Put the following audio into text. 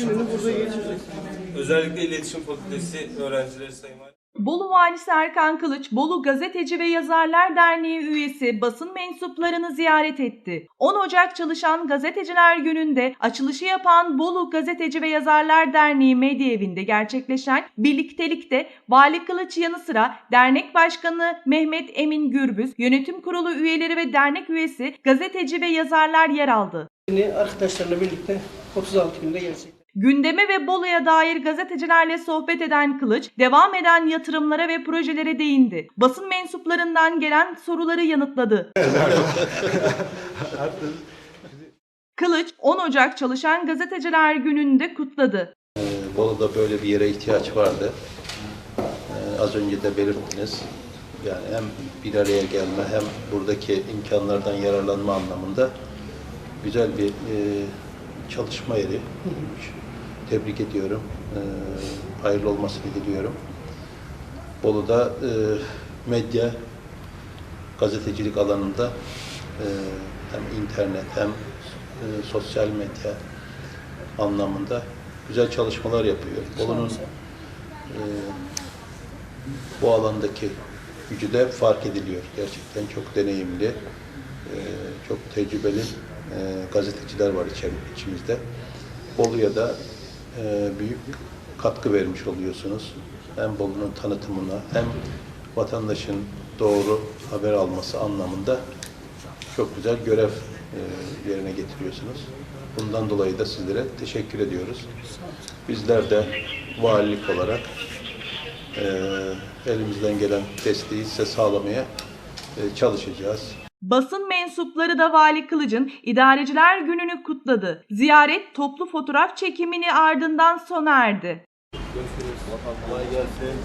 gününü burada geçirecek. Özellikle iletişim fakültesi öğrencileri sayım Bolu Valisi Erkan Kılıç, Bolu Gazeteci ve Yazarlar Derneği üyesi basın mensuplarını ziyaret etti. 10 Ocak Çalışan Gazeteciler Günü'nde açılışı yapan Bolu Gazeteci ve Yazarlar Derneği Medya Evi'nde gerçekleşen birliktelikte Vali Kılıç yanı sıra Dernek Başkanı Mehmet Emin Gürbüz, Yönetim Kurulu üyeleri ve dernek üyesi gazeteci ve yazarlar yer aldı. Yine arkadaşlarla birlikte 36 günde gerçek. Gündeme ve Bolu'ya dair gazetecilerle sohbet eden Kılıç, devam eden yatırımlara ve projelere değindi. Basın mensuplarından gelen soruları yanıtladı. Kılıç, 10 Ocak Çalışan Gazeteciler Günü'nde kutladı. Bolu'da böyle bir yere ihtiyaç vardı. Ee, az önce de belirttiniz. Yani hem bir araya gelme hem buradaki imkanlardan yararlanma anlamında güzel bir e, çalışma yeri. Tebrik ediyorum. Ee, hayırlı olmasını diliyorum. Bolu'da e, medya, gazetecilik alanında e, hem internet hem e, sosyal medya anlamında güzel çalışmalar yapıyor. Bolu'nun e, bu alandaki gücü de fark ediliyor. Gerçekten çok deneyimli, e, çok tecrübeli e, gazeteciler var içimizde. Bolu'ya da e, büyük katkı vermiş oluyorsunuz. Hem Bolu'nun tanıtımına hem vatandaşın doğru haber alması anlamında çok güzel görev e, yerine getiriyorsunuz. Bundan dolayı da sizlere teşekkür ediyoruz. Bizler de valilik olarak e, elimizden gelen desteği size sağlamaya e, çalışacağız. Basın mensupları da Vali Kılıç'ın İdareciler Günü'nü kutladı. Ziyaret toplu fotoğraf çekimini ardından sona erdi. Kolay gelsin.